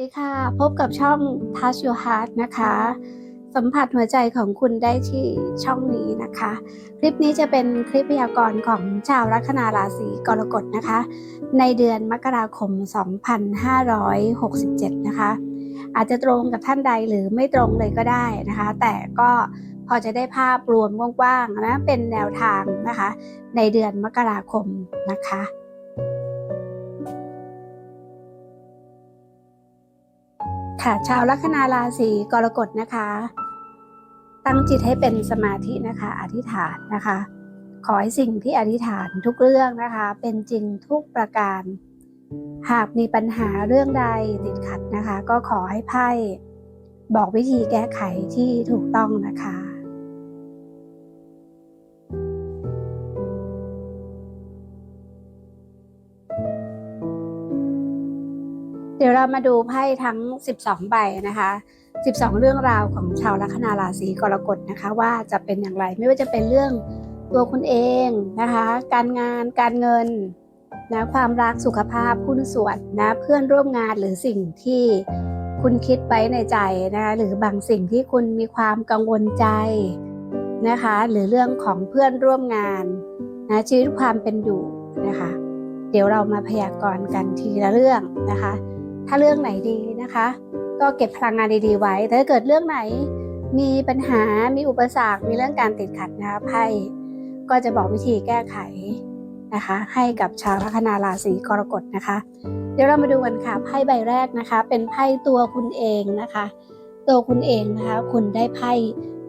ดีค่ะ พบกับช่อง Touch Your Heart นะคะ สัมผัสหัวใจของคุณได้ที่ช่องนี้นะคะ คลิปนี้จะเป็นคลิปพยากรณ์ของชาวลัคนาราศีกรกฎนะคะ ในเดือนมกราคม 2567 นะคะ อาจจะตรงกับท่านใดหรือไม่ตรงเลยก็ได้นะคะ แต่ก็พอจะได้ภาพรวมกว้างๆนะเป็นแนวทางนะคะ ในเดือนมกราคมนะคะ ค่ะ ชาวลัคนาราศีกรกฎนะคะ ตั้งจิตให้เป็นสมาธินะคะ อธิษฐานนะคะ ขอให้สิ่งที่อธิษฐานทุกเรื่องนะคะ เป็นจริงทุกประการ หากมีปัญหาเรื่องใดติดขัดนะคะ ก็ขอให้ไพ่บอกวิธีแก้ไขที่ถูกต้องนะคะ มาดูไพ่ทั้ง 12 ใบนะคะ 12 เรื่องราวของชาวลัคนาราศีกรกฎนะคะ ว่าจะเป็นอย่างไรไม่ว่าจะเป็นเรื่องตัวคุณเองนะคะ การงานการเงินนะความรักสุขภาพหุ้นส่วนนะเพื่อนร่วมงานหรือสิ่งที่คุณคิดไว้ในใจนะคะหรือบางสิ่งที่คุณมีความกังวลใจนะคะ หรือเรื่องของเพื่อนร่วมงานนะชีวิตความเป็นอยู่นะคะ เดี๋ยวเรามาพยากรณ์กันทีละเรื่องนะคะ ถ้าเรื่องไหนดีนะคะ ก็เก็บพลังงานดีๆไว้แต่ถ้าเกิดเรื่องไหนมีปัญหา มีอุปสรรค มีเรื่องการติดขัดนะคะไพ่ก็จะบอกวิธีแก้ไขนะคะ ให้กับชาวลัคนาราศีกรกฎนะคะ เดี๋ยวเรามาดูกันค่ะไพ่ใบแรกนะคะ เป็นไพ่ตัวคุณเองนะคะ ตัวคุณเองนะคะ คุณได้ไพ่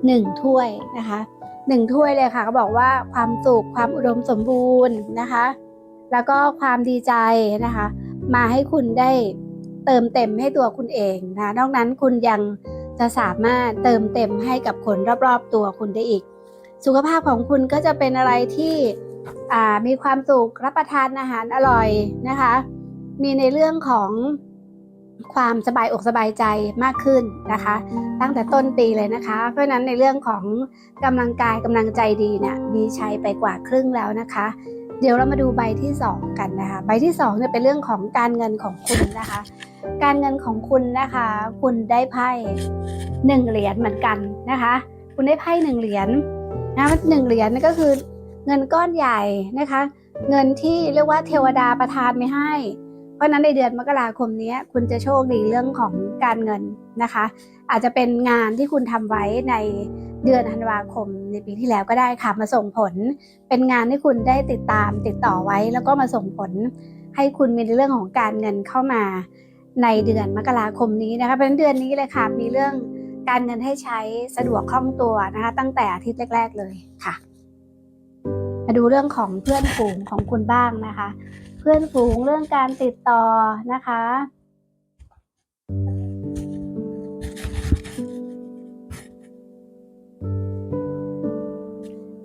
หนึ่งถ้วยนะคะหนึ่งถ้วยเลยค่ะเขาบอกว่าความสุขความอุดมสมบูรณ์นะคะ แล้วก็ความดีใจนะคะ มาให้คุณได้ เติมเต็มให้ตัวคุณเองนะนอกนั้นคุณยังจะสามารถเติมเต็มให้กับคนรอบๆตัวคุณได้อีก สุขภาพของคุณก็จะเป็นอะไรที่มีความสุขรับประทานอาหารอร่อยนะคะ มีในเรื่องของความสบายอกสบายใจมากขึ้นนะคะ ตั้งแต่ต้นปีเลยนะคะ เพราะฉะนั้นในเรื่องของกำลังกายกำลังใจดีเนี่ยมีใช้ไปกว่าครึ่งแล้วนะคะ เดี๋ยวเรามาดูใบที่ 2 กันนะคะ ใบที่2เนี่ยเป็นเรื่องของการเงินของคุณนะคะ การเงินของคุณนะคะ คุณได้ไพ่หนึ่งเหรียญเหมือนกันนะคะ คุณได้ไพ่หนึ่งเหรียญนะหนึ่งเหรียญนี่ก็คือเงินก้อนใหญ่นะคะ เงินที่เรียกว่าเทวดาประทานไม่ให้ เพราะนั้นในเดือนมกราคมนี้คุณจะโชคดีเรื่องของการเงินนะคะ อาจจะเป็นงานที่คุณทำไว้ในเดือนธันวาคมในปีที่แล้วก็ได้ค่ะมาส่งผล เป็นงานที่คุณได้ติดตามติดต่อไว้ แล้วก็มาส่งผลให้คุณมีในเรื่องของการเงินเข้ามา ในเดือนมกราคมนี้นะคะเป็นเดือนนี้เลยค่ะ มีเรื่องการเงินให้ใช้สะดวกคล่องตัวนะคะ ตั้งแต่อาทิตย์แรก ๆ เลยค่ะ มาดูเรื่องของเพื่อนฝูงของคุณบ้างนะคะ เพื่อนฝูงเรื่องการติดต่อนะคะ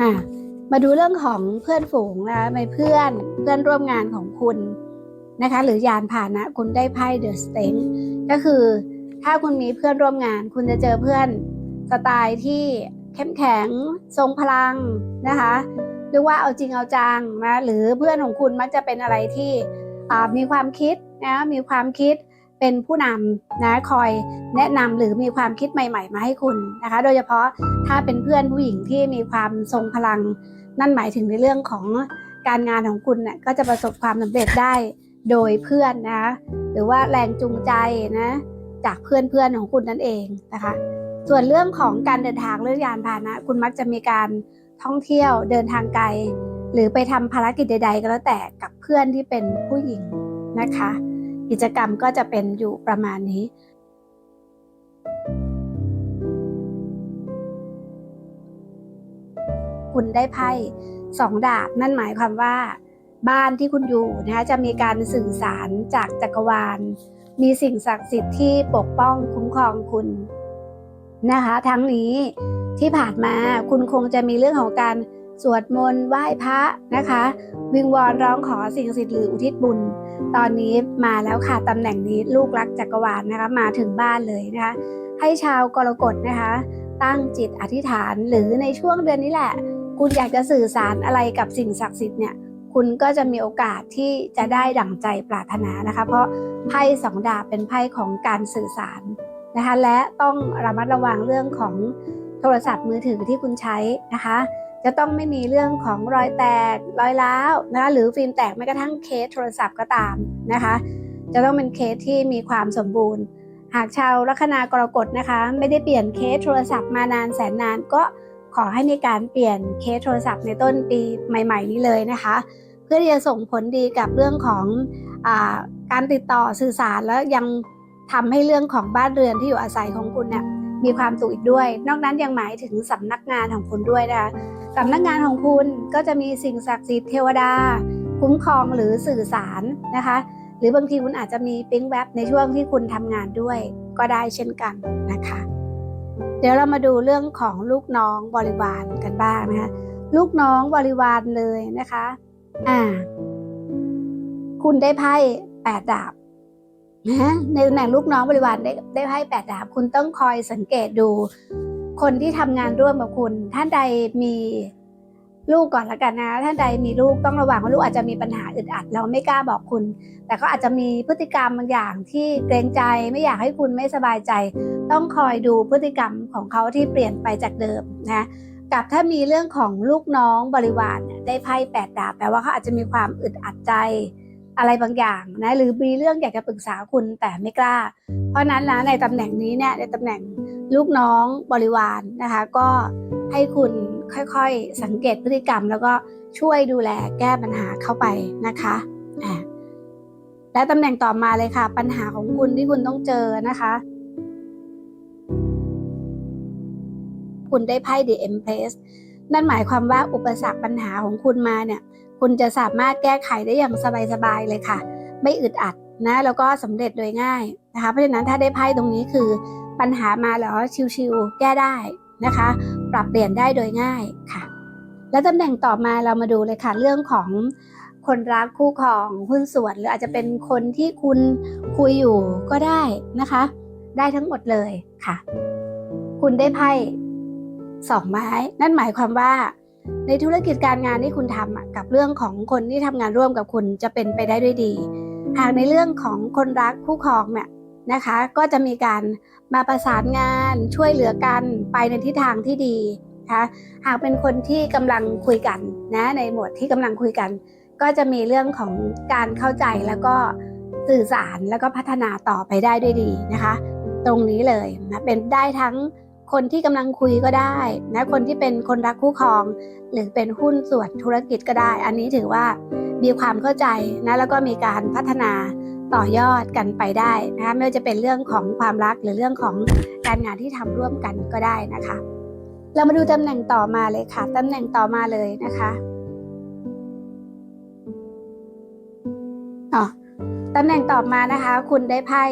อะมาดูเรื่องของเพื่อนฝูงนะคะในเพื่อนเพื่อนร่วมงานของคุณ นะคะ หรือยานผ่านะคุณได้ไพ่เดอะสเตนก็คือถ้าคุณมีเพื่อนร่วมงาน คุณจะเจอเพื่อนสไตล์ที่เข้มแข็งทรงพลังนะคะหรือว่าเอาจริงเอาจังนะหรือเพื่อนของคุณมักจะเป็นอะไรที่มีความคิดนะมีความคิดเป็นผู้นำนะคอยแนะนำหรือมีความคิดใหม่ๆ มาให้คุณนะคะ โดยเฉพาะถ้าเป็นเพื่อนผู้หญิงที่มีความทรงพลัง นั่นหมายถึงในเรื่องของการงานของคุณเนี่ยก็จะประสบความสำเร็จได้ โดยเพื่อนนะ หรือว่าแรงจูงใจนะ จากเพื่อนๆของคุณนั่นเองนะคะ ส่วนเรื่องของการเดินทางเรื่องยานพาหนะ คุณมักจะมีการท่องเที่ยวเดินทางไกล หรือไปทำภารกิจใด ๆ ก็แล้วแต่กับเพื่อนที่เป็นผู้หญิงนะคะ กิจกรรมก็จะเป็นอยู่ประมาณนี้คุณได้ไพ่สองดาบนั่นหมายความว่า บ้านที่คุณอยู่นะคะจะมีการสื่อสารจากจักรวาล มีสิ่งศักดิ์สิทธิ์ที่ปกป้องคุ้มครองคุณนะคะ ทั้งนี้ที่ผ่านมาคุณคงจะมีเรื่องของการสวดมนต์ไหว้พระนะคะ วิงวอนร้องขอสิ่งศักดิ์สิทธิ์หรืออุทิศบุญ ตอนนี้มาแล้วค่ะตำแหน่งนี้ลูกรักจักรวาลนะคะมาถึงบ้านเลยนะคะ ให้ชาวกรกฎนะคะ ตั้งจิตอธิษฐานหรือในช่วงเดือนนี้แหละ คุณอยากจะสื่อสารอะไรกับสิ่งศักดิ์สิทธิ์เนี่ย คุณก็จะมีโอกาสที่จะได้ดั่งใจปรารถนานะคะ เพราะไพ่สองดาบเป็นไพ่ของการสื่อสารนะคะและต้องระมัดระวังเรื่องของโทรศัพท์มือถือที่คุณใช้นะคะ จะต้องไม่มีเรื่องของรอยแตกรอยร้าวนะคะหรือฟิล์มแตกแม้กระทั่งเคสโทรศัพท์ก็ตามนะคะ จะต้องเป็นเคสที่มีความสมบูรณ์ หากชาวลัคนากรกฎนะคะ ไม่ได้เปลี่ยนเคสโทรศัพท์มานานแสนนานก็ ขอให้มีการเปลี่ยนเคสโทรศัพท์ในต้นปีใหม่ ๆ นี้เลยนะคะ เพื่อที่จะส่งผลดีกับเรื่องของอการติดต่อสื่อสารแล้วยังทำให้เรื่องของบ้านเรือนที่อยู่อาศัยของคุณเนี่ยมีความสุขอีกด้วย นอกนั้นยังหมายถึงสำนักงานของคุณด้วยนะคะสำนักงานของคุณก็จะมีสิ่งศักดิ์สิทธิ์เทวดา คุ้มครองหรือสื่อสารนะคะ หรือบางทีคุณอาจจะมีปิ๊งแวบในช่วงที่คุณทำงานด้วย ก็ได้เช่นกันนะคะ เดี๋ยวเรามาดูเรื่องของลูกน้องบริวารกันบ้างนะคะลูกน้องบริวารเลยนะคะ อ่า คุณได้ไพ่แปดดาบนะในตำแหน่งลูกน้องบริวารได้ได้ไพ่แปดดาบ คุณต้องคอยสังเกตดู คนที่ทำงานร่วมกับคุณ ท่านใดมี ลูกก่อนละกันนะท่านใดมีลูกต้องระวังว่าลูกอาจจะมีปัญหาอึดอัดเราไม่กล้าบอกคุณ แต่ก็อาจจะมีพฤติกรรมบางอย่างที่เกรงใจไม่อยากให้คุณไม่สบายใจ ต้องคอยดูพฤติกรรมของเขาที่เปลี่ยนไปจากเดิมนะกับถ้ามีเรื่องของลูกน้องบริวารได้ไพ่แปดดาบแปลว่าเขาอาจจะมีความอึดอัดใจอะไรบางอย่างนะหรือมีเรื่องอยากจะปรึกษาคุณแต่ไม่กล้า เพราะนั้นนะในตำแหน่งนี้เนี่ยในตำแหน่งลูกน้องบริวารนะคะก็ให้คุณ ค่อยๆ สังเกตพฤติกรรม แล้วก็ช่วยดูแลแก้ปัญหาเข้าไปนะคะและตำแหน่งต่อมาเลยค่ะ ปัญหาของคุณที่คุณต้องเจอนะคะ คุณได้ไพ่ The Empress นั่นหมายความว่าอุปสรรคปัญหาของคุณมาเนี่ย คุณจะสามารถแก้ไขได้อย่างสบายๆเลยค่ะ ไม่อึดอัดนะแล้วก็สำเร็จโดยง่ายนะคะ เพราะฉะนั้นถ้าได้ไพ่ตรงนี้คือปัญหามาแล้วชิวๆแก้ได้ นะคะ ปรับเปลี่ยนได้โดยง่ายค่ะ แล้วตำแหน่งต่อมาเรามาดูเลยค่ะ เรื่องของคนรักคู่ครองหุ้นส่วน หรืออาจจะเป็นคนที่คุณคุยอยู่ก็ได้นะคะ ได้ทั้งหมดเลยค่ะ คุณได้ไพ่สองไม้ นั่นหมายความว่าในธุรกิจการงานที่คุณทำกับเรื่องของคนที่ทำงานร่วมกับคุณจะเป็นไปได้ด้วยดี หากในเรื่องของคนรักคู่ครองเนี่ยนะคะ ก็จะมีการ มาประสานงานช่วยเหลือกันไปในทิศทางที่ดีนะคะหากเป็นคนที่กำลังคุยกันนะในหมวดที่กำลังคุยกัน ก็จะมีเรื่องของการเข้าใจแล้วก็สื่อสารแล้วก็พัฒนาต่อไปได้ด้วยดีนะคะ ตรงนี้เลยนะเป็นได้ทั้งคนที่กำลังคุยก็ได้นะคนที่เป็นคนรักคู่ครอง หรือเป็นหุ้นส่วนธุรกิจก็ได้ อันนี้ถือว่ามีความเข้าใจนะแล้วก็มีการพัฒนา ต่อยอดกันไปได้นะคะไม่ว่าจะเป็นเรื่องของความรักหรือเรื่องของการงานที่ทำร่วมกันก็ได้นะคะ เรามาดูตำแหน่งต่อมาเลยค่ะตำแหน่งต่อมาเลยนะคะอ๋อตำแหน่งต่อมานะคะ คุณได้ไพ่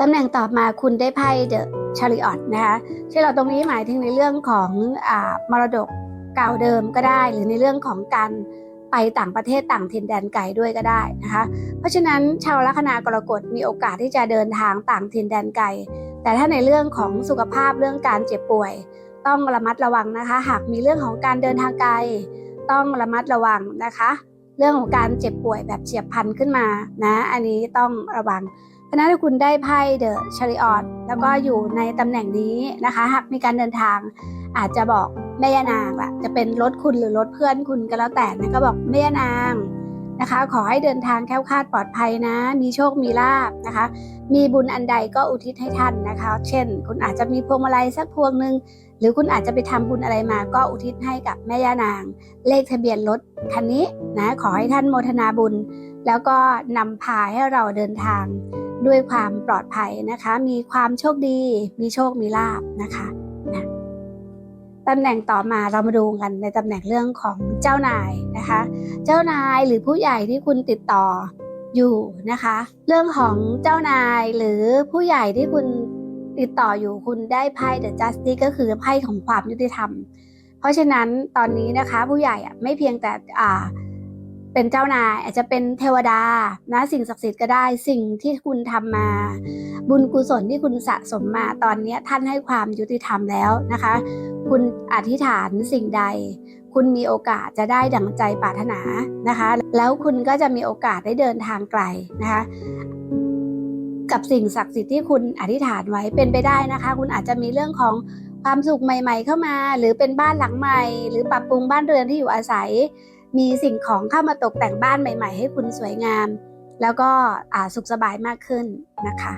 ตำแหน่งต่อมาคุณได้ไพ่เดอะชาริออตนะคะที่เราตรงนี้หมายถึงในเรื่องของอามรดกเก่าเดิมก็ได้ หรือในเรื่องของการ ไปต่างประเทศต่างถิ่นแดนไกลด้วยก็ได้นะคะ เพราะฉะนั้นชาวลัคนากรกฎมีโอกาสที่จะเดินทางต่างถิ่นแดนไกล แต่ถ้าในเรื่องของสุขภาพเรื่องการเจ็บป่วย ต้องระมัดระวังนะคะ หากมีเรื่องของการเดินทางไกล ต้องระมัดระวังนะคะ เรื่องของการเจ็บป่วยแบบเฉียบพลันขึ้นมานะ อันนี้ต้องระวังเพราะฉะนั้นถ้าคุณได้ไพ่เดอะชาริออตแล้วก็อยู่ในตำแหน่งนี้นะคะ หากมีการเดินทาง อาจจะบอกแม่ยานางละจะเป็นรถคุณหรือรถเพื่อนคุณก็แล้วแต่นะก็บอกแม่ยานางนะคะ ขอให้เดินทางแค้วคาดปลอดภัยนะ มีโชคมีลาบนะคะ มีบุญอันใดก็อุทิศให้ท่านนะคะ เช่น คุณอาจจะมีพวงมาลัยสักพวงหนึ่งหรือคุณอาจจะไปทำบุญอะไรมาก็อุทิศให้กับแม่ย่านาง เลขทะเบียนรถคันนี้นะขอให้ท่านโมทนาบุญ แล้วก็นำพาให้เราเดินทางด้วยความปลอดภัยนะคะ มีความโชคดี มีโชคมีลาบนะคะ ตำแหน่งต่อมาเรามาดูกันในตำแหน่งเรื่องของเจ้านายนะคะ เจ้านายหรือผู้ใหญ่ที่คุณติดต่ออยู่นะคะ เรื่องของเจ้านายหรือผู้ใหญ่ที่คุณติดต่ออยู่คุณได้ไพ่ The Justice ก็คือไพ่ของความยุติธรรม เพราะฉะนั้นตอนนี้นะคะผู้ใหญ่ไม่เพียงแต่อ่า เป็นเจ้านายอาจจะเป็นเทวดานะสิ่งศักดิ์สิทธิ์ก็ได้สิ่งที่คุณทำมา บุญกุศลที่คุณสะสมมาตอนนี้ท่านให้ความยุติธรรมแล้วนะคะ คุณอธิษฐานสิ่งใด คุณมีโอกาสจะได้ดั่งใจปรารถนานะคะ แล้วคุณก็จะมีโอกาสได้เดินทางไกลนะคะกับสิ่งศักดิ์สิทธิ์ที่คุณอธิษฐานไว้เป็นไปได้นะคะ คุณอาจจะมีเรื่องของความสุขใหม่ ๆ เข้ามา หรือเป็นบ้านหลังใหม่ หรือปรับปรุงบ้านเรือนที่อยู่อาศัย มีสิ่งของเข้ามาตกแต่งบ้านใหม่ ๆ ให้คุณสวยงาม แล้วก็สุขสบายมากขึ้นนะคะ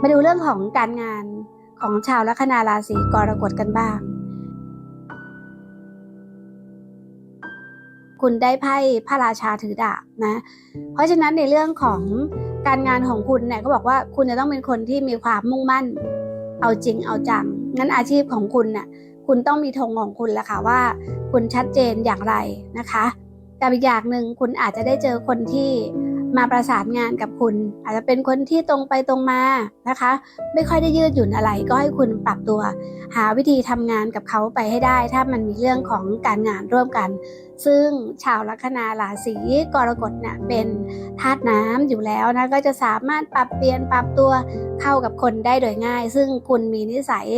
มาดูเรื่องของการงานของชาวลัคนาราศีกรกฎกันบ้าง คุณได้ไพ่พระราชาถือดาบนะ เพราะฉะนั้นในเรื่องของการงานของคุณเนี่ยก็บอกว่าคุณจะต้องเป็นคนที่มีความมุ่งมั่น เอาจริงเอาจังงั้นอาชีพของคุณน่ะ คุณต้องมีธงของคุณแหละค่ะว่า คุณชัดเจนอย่างไรนะคะกับอีกอย่างหนึ่งคุณอาจจะได้เจอคนที่ มาประสานงานกับคุณ อาจจะเป็นคนที่ตรงไปตรงมานะคะ ไม่ค่อยได้ยืดหยุ่นอะไรก็ให้คุณปรับตัว หาวิธีทำงานกับเขาไปให้ได้ ถ้ามันมีเรื่องของการงานร่วมกัน ซึ่งชาวลัคนาราศีกรกฎเนี่ยเป็นธาตุน้ำอยู่แล้วนะก็จะสามารถปรับเปลี่ยนปรับตัวเข้ากับคนได้โดยง่าย ซึ่งคุณมีนิสัย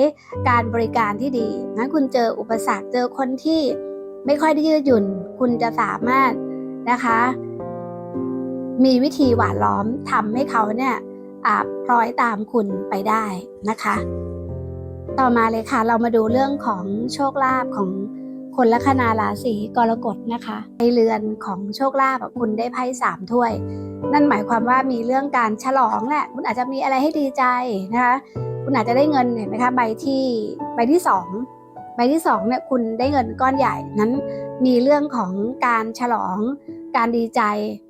การบริการที่ดีงั้นคุณเจออุปสรรคเจอคนที่ไม่ค่อยได้ยืดหยุ่น คุณจะสามารถนะคะ มีวิธีหวานล้อมทำให้เขาเนี่ยอาพลอยตามคุณไปได้นะคะ ต่อมาเลยค่ะ เรามาดูเรื่องของโชคลาภของคนลัคนาราศีกรกฎนะคะ ในเรือนของโชคลาภคุณได้ไพ่สามถ้วย นั่นหมายความว่ามีเรื่องการฉลองแหละ คุณอาจจะมีอะไรให้ดีใจนะคะ คุณอาจจะได้เงินเห็นไหมคะใบที่ใบที่สองใบที่สองเนี่ยคุณได้เงินก้อนใหญ่นั้นมีเรื่องของการฉลอง การดีใจ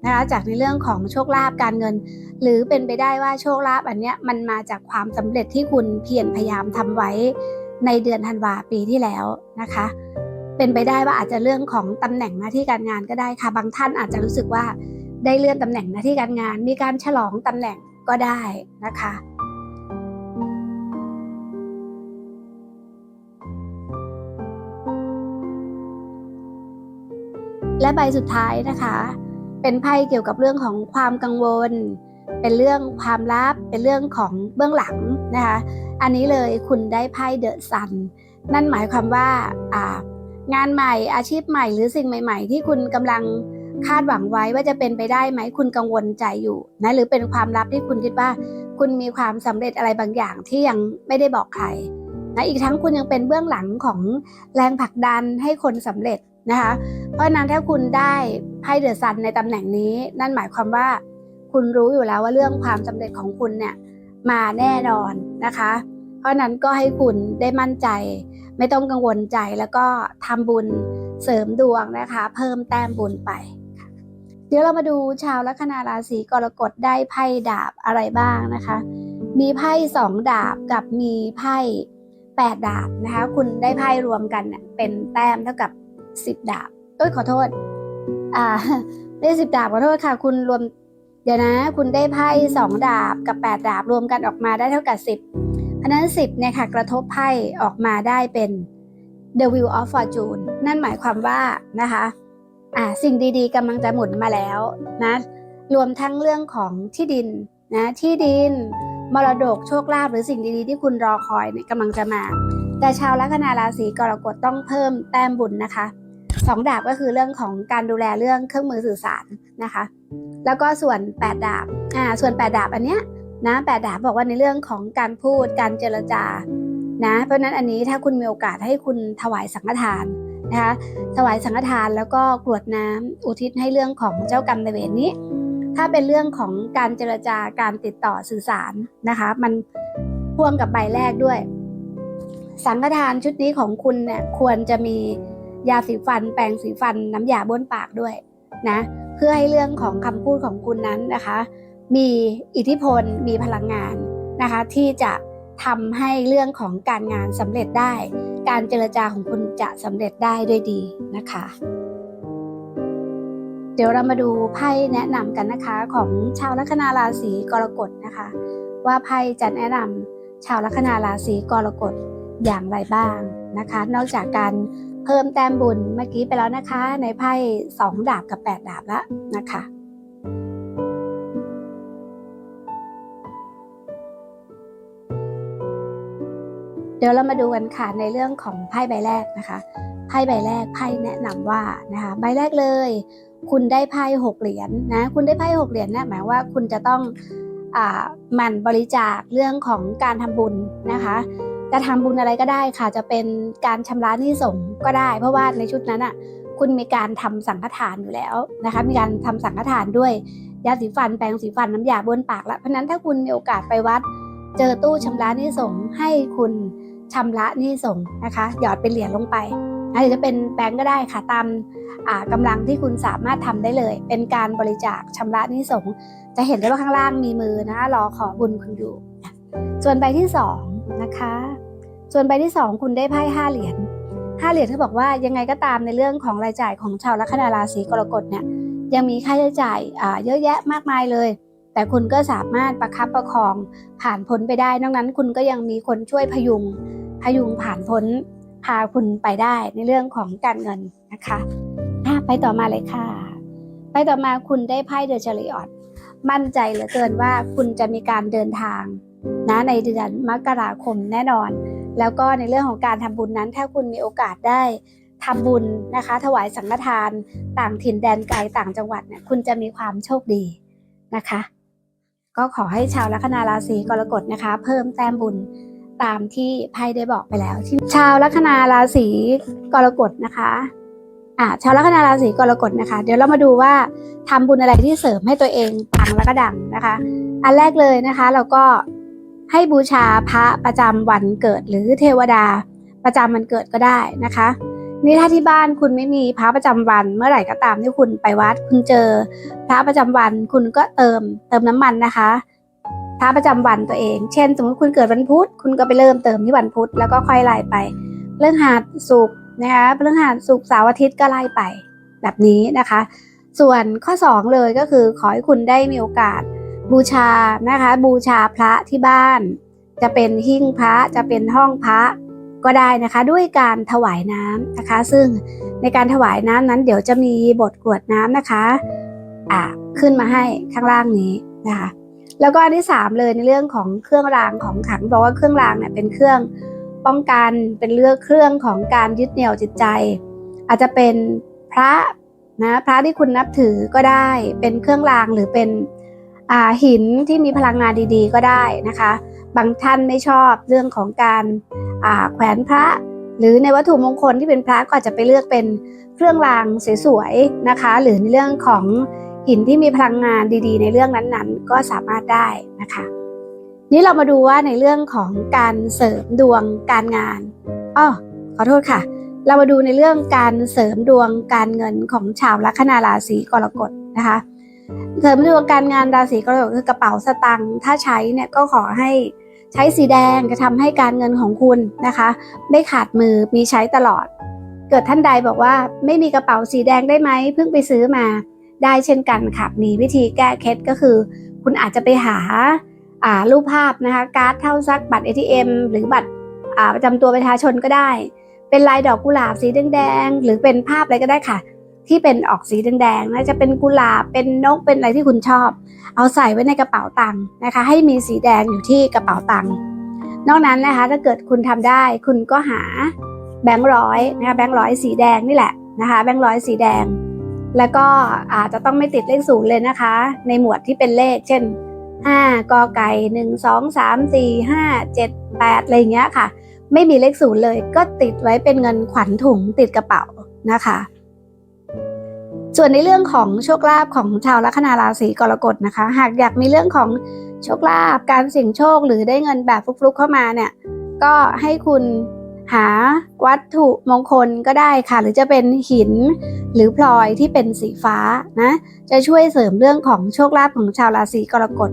นะคะจากในเรื่องของโชคลาภการเงิน หรือเป็นไปได้ว่าโชคลาภอันเนี้ยมันมาจากความสำเร็จที่คุณเพียรพยายามทำไว้ในเดือนธันวาปีที่แล้วนะคะ เป็นไปได้ว่าอาจจะเรื่องของตำแหน่งหน้าที่การงานก็ได้ค่ะ บางท่านอาจจะรู้สึกว่าได้เลื่อนตำแหน่งหน้าที่การงาน มีการฉลองตำแหน่งก็ได้นะคะ และใบสุดท้ายนะคะ เป็นไพ่เกี่ยวกับเรื่องของความกังวล เป็นเรื่องความลับ เป็นเรื่องของเบื้องหลังนะคะ อันนี้เลยคุณได้ไพ่เดอะซัน นั่นหมายความว่าอ่างานใหม่อาชีพใหม่หรือสิ่งใหม่ ๆ ที่คุณกำลังคาดหวังไว้ว่าจะเป็นไปได้ไหมคุณกังวลใจอยู่นะหรือเป็นความลับที่คุณคิดว่า คุณมีความสำเร็จอะไรบางอย่างที่ยังไม่ได้บอกใครนะอีกทั้งคุณยังเป็นเบื้องหลังของแรงผลักดันให้คนสำเร็จ นะคะ เพราะนั้นถ้าคุณได้ไพ่เดอะซันในตำแหน่งนี้ นั่นหมายความว่า คุณรู้อยู่แล้วว่าเรื่องความสำเร็จของคุณเนี่ยมาแน่นอนนะคะ เพราะนั้นก็ให้คุณได้มั่นใจ ไม่ต้องกังวลใจแล้วก็ทำบุญเสริมดวงนะคะ เพิ่มแต้มบุญไป เดี๋ยวเรามาดูชาวลัคนาราศีกรกฎได้ไพ่ดาบอะไรบ้างนะคะ มีไพ่สองดาบกับมีไพ่แปดดาบนะคะ คุณได้ไพ่รวมกันเป็นแต้มเท่ากับ สิบดาบ เอ้ยขอโทษ อ่า ได้สิบดาบขอโทษค่ะ คุณรวม เดี๋ยวนะ คุณได้ไพ่สองดาบกับแปดดาบรวมกันออกมาได้เท่ากับสิบเพราะนั้นสิบเนี่ยค่ะ กระทบไพ่ออกมาได้เป็น The Wheel of Fortune นั่นหมายความว่านะคะอ่าสิ่งดีๆกำลังจะหมุนมาแล้วนะ รวมทั้งเรื่องของที่ดินนะ ที่ดิน มรดกโชคลาภหรือสิ่งดีๆ ที่คุณรอคอยเนี่ยกำลังจะมา แต่ชาวลัคนาราศีกรกฎต้องเพิ่มแต้มบุญนะคะ สองดาบก็คือเรื่องของการดูแลเรื่องเครื่องมือสื่อสารนะคะ แล้วก็ส่วนแปดดาบอ่าส่วนแปดดาบอันเนี้ยนะแปดดาบบอกว่าในเรื่องของการพูดการเจรจานะเพราะนั้นอันนี้ถ้าคุณมีโอกาสให้คุณถวายสังฆทานนะคะถวายสังฆทานแล้วก็กรวดน้ำอุทิศให้เรื่องของเจ้ากรรมนายเวรนี้ ถ้าเป็นเรื่องของการเจรจาการติดต่อสื่อสารนะคะ มันพ่วงกับใบแรกด้วย สังฆทานชุดนี้ของคุณเนี่ยควรจะมี ยาสีฟัน แปรงสีฟัน น้ำยาบ้วนปากด้วยนะ เพื่อให้เรื่องของคำพูดของคุณนั้นนะคะ มีอิทธิพลมีพลังงานนะคะ ที่จะทำให้เรื่องของการงานสำเร็จได้ การเจรจาของคุณจะสำเร็จได้ด้วยดีนะคะ เดี๋ยวเรามาดูไพ่แนะนำกันนะคะ ของชาวลัคนาราศีกรกฎนะคะ ว่าไพ่จะแนะนำชาวลัคนาราศีกรกฎอย่างไรบ้างนะคะ นอกจากการ เพิ่มแต้มบุญเมื่อกี้ไปแล้วนะคะ ในไพ่สองดาบกับแปดดาบแล้วนะคะเดี๋ยวเรามาดูกันค่ะในเรื่องของไพ่ใบแรกนะคะ ไพ่ใบแรกไพ่แนะนำว่านะคะใบแรกเลย คุณได้ไพ่หกเหรียญนะคุณได้ไพ่หกเหรียญเนี่ยหมายว่าคุณจะต้องอ่ามันบริจาคเรื่องของการทำบุญนะคะ จะทำบุญอะไรก็ได้ค่ะจะเป็นการชำระหนี้สงก็ได้ เพราะว่าในชุดนั้นอะคุณมีการทำสังฆทานอยู่แล้วนะคะมีการทำสังฆทานด้วยยาสีฟันแปรงสีฟันน้ำยาบ้วนปากล้วเพราะนั้นถ้าคุณมีโอกาสไปวัด เจอตู้ชำระหนี้สงให้คุณชำระหนี้สงนะคะ หยอดเป็นเหรียญลงไปหรือจะเป็นแบงก์ก็ได้ค่ะตามอ่ากำลังที่คุณสามารถทำได้เลย เป็นการบริจาคชำระหนี้สงจะเห็นได้ว่าข้างล่างมีมือนะรอขอบุญคุณอยู่ ส่วนใบที่สอง นะคะ ส่วนใบที่สองคุณได้ไพ่ห้าเหรียญห้าเหรียญเขาบอกว่ายังไงก็ตามในเรื่องของรายจ่ายของชาวลัคนาราศีกรกฎเนี่ยยังมีค่าใช้จ่ายเยอะแยะมากมายเลย แต่คุณก็สามารถประคับประคองผ่านพ้นไปได้นอกนั้นคุณก็ยังมีคนช่วยพยุงพยุงผ่านพ้นพาคุณไปได้ในเรื่องของการเงินนะคะอะไปต่อมาเลยค่ะ ไปต่อมาคุณได้ไพ่เดอะเชลิออต มั่นใจเหลือเกินว่าคุณจะมีการเดินทางนะในเดือนมกราคมแน่นอน แล้วก็ในเรื่องของการทำบุญนั้น ถ้าคุณมีโอกาสได้ทำบุญนะคะ ถวายสังฆทานต่างถิ่นแดนไกลต่างจังหวัดเนี่ยคุณจะมีความโชคดีนะคะ ก็ขอให้ชาวลัคนาราศีกรกฎนะคะ เพิ่มแต้มบุญตามที่ไพ่ได้บอกไปแล้วที่ชาวลัคนาราศีกรกฎนะคะ อ่าชาวลัคนาราศีกรกฎนะคะ เดี๋ยวเรามาดูว่าทำบุญอะไรที่เสริมให้ตัวเองปังแล้วก็ดังนะคะ อันแรกเลยนะคะ เราก็ให้บูชาพระประจำวันเกิดหรือเทวดาประจำวันเกิดก็ได้นะคะนี่ถ้าที่บ้านคุณไม่มีพระประจำวันเมื่อไหร่ก็ตามที่คุณไปวัด คุณเจอพระประจำวันคุณก็เติมเติมน้ำมันนะคะพระประจำวันตัวเอง เช่น สมมติคุณเกิดวันพุธคุณก็ไปเริ่มเติมที่วันพุธแล้วก็ค่อยไล่ไป เรื่องหัสสุก นะคะเรื่องหัสสุกร์เสาร์อาทิตย์ก็ไล่ไปแบบนี้นะคะ ส่วนข้อ 2 เลยก็คือขอให้คุณได้มีโอกาสบูชานะคะ บูชาพระที่บ้าน จะเป็นหิ้งพระจะเป็นห้องพระก็ได้นะคะด้วยการถวายน้ำนะคะ ซึ่งในการถวายน้ำนั้นเดี๋ยวจะมีบทกรวดน้ำนะคะอ่าขึ้นมาให้ข้างล่างนี้นะคะแล้วก็อันที่สามเลยในเรื่องของเครื่องรางของขลังบอกว่าเครื่องรางเนี่ยเป็นเครื่อง ป้องกันเป็นเรื่องเครื่องของการยึดเหนี่ยวจิตใจ อาจจะเป็นพระนะพระที่คุณนับถือก็ได้เป็นเครื่องรางหรือเป็นอ่าหินที่มีพลังงานดีๆ ก็ได้นะคะ บางท่านไม่ชอบเรื่องของการอ่าแขวนพระ หรือในวัตถุมงคลที่เป็นพระก็อาจจะไปเลือกเป็นเครื่องรางสวยๆนะคะ หรือในเรื่องของหินที่มีพลังงานดีๆ ในเรื่องนั้นๆ ก็สามารถได้นะคะ นี่เรามาดูว่าในเรื่องของการเสริมดวงการงานอ้อขอโทษค่ะ เรามาดูในเรื่องการเสริมดวงการเงินของชาวลัคนาราศีกรกฎนะคะ เสริมดวงการงานราศีกรกฎคือกระเป๋าสตังค์ถ้าใช้เนี่ยก็ขอให้ใช้สีแดงจะทำให้การเงินของคุณนะคะ ไม่ขาดมือมีใช้ตลอด เกิดท่านใดบอกว่าไม่มีกระเป๋าสีแดงได้ไหมเพิ่งไปซื้อมาได้เช่นกันค่ะมีวิธีแก้เคล็ดก็คือ คุณอาจจะไปหา รูปภาพนะคะการ์ดเท่าซักบัตร ATM หรือบัตรประจำตัวประชาชนก็ได้ เป็นลายดอกกุหลาบสีแดงๆหรือเป็นภาพอะไรก็ได้ค่ะ ที่เป็นออกสีแดงๆนะจะเป็นกุหลาบเป็นนกเป็นอะไรที่คุณชอบ เอาใส่ไว้ในกระเป๋าตังค์นะคะ ให้มีสีแดงอยู่ที่กระเป๋าตังค์นอกนั้นนะคะถ้าเกิดคุณทำได้คุณก็หาแบงค์ร้อยนะคะแบงค์ร้อยสีแดงนี่แหละนะคะแบงค์ร้อยสีแดง แล้วก็อาจจะต้องไม่ติดเลขศูนย์เลยนะคะ ในหมวดที่เป็นเลข เช่น 5กอไก่1 2 3 4 5 7 8อะไรอย่างเงี้ยค่ะ ไม่มีเลขศูนย์เลย ก็ติดไว้เป็นเงินขวัญถุงติดกระเป๋านะคะ ส่วนในเรื่องของโชคลาภของชาวลัคนาราศีกรกฎนะคะ หากอยากมีเรื่องของโชคลาภการเสี่ยงโชคหรือได้เงินแบบฟลุกๆเข้ามาเนี่ย ก็ให้คุณ หาวัตถุมงคลก็ได้ค่ะ หรือจะเป็นหินหรือพลอยที่เป็นสีฟ้านะจะช่วยเสริมเรื่องของโชคลาภของชาวราศีกรกฎ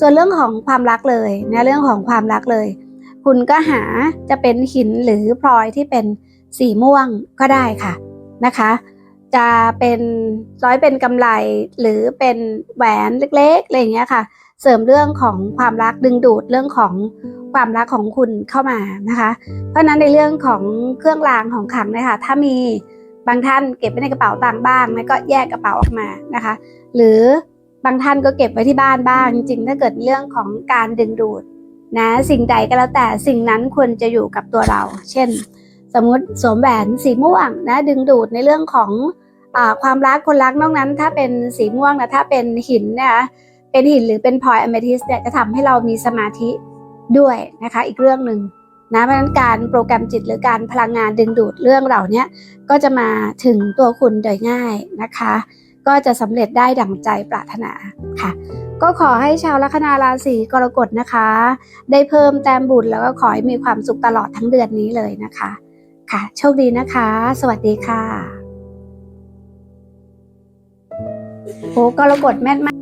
ส่วนเรื่องของความรักเลยนะเรื่องของความรักเลย คุณก็หาจะเป็นหินหรือพลอยที่เป็นสีม่วงก็ได้ค่ะนะคะ จะเป็นร้อยเป็นกำไรหรือเป็นแหวนเล็กๆอะไรอย่างเงี้ยค่ะ เสริมเรื่องของความรักดึงดูดเรื่องของความรักของคุณเข้ามานะคะ เพราะฉะนั้นในเรื่องของเครื่องรางของขลังนะคะถ้ามีบางท่านเก็บไว้ในกระเป๋าตังค์บ้างแล้วก็แยกกระเป๋าออกมานะคะ หรือบางท่านก็เก็บไว้ที่บ้านบ้าง จริงๆถ้าเกิดเรื่องของการดึงดูดนะสิ่งใดก็แล้วแต่สิ่งนั้นควรจะอยู่กับตัวเรา เช่น สมมติสวมแหวนสีม่วงนะดึงดูดในเรื่องของอความรักคนรักนอกนั้น ถ้าเป็นสีม่วงนะถ้าเป็นหินนี่ยนะเป็นหินหรือเป็นพลอยอเมทิสเนี่ยจะทำให้เรามีสมาธิด้วยนะคะอีกเรื่องหนึ่งนะเพราะฉะนั้นการโปรแกรมจิตหรือการพลังงานดึงดูดเรื่องเหล่านี้ก็จะมาถึงตัวคุณโดยง่ายนะคะ ก็จะสำเร็จได้ดั่งใจปรารถนาค่ะ ก็ขอให้ชาวลัคนาราศีกรกฎนะคะ ได้เพิ่มแต้มบุญแล้วก็ขอให้มีความสุขตลอดทั้งเดือนนี้เลยนะคะ ค่ะ โชคดีนะคะ สวัสดีค่ะโอ้กรกฎแม่นมาก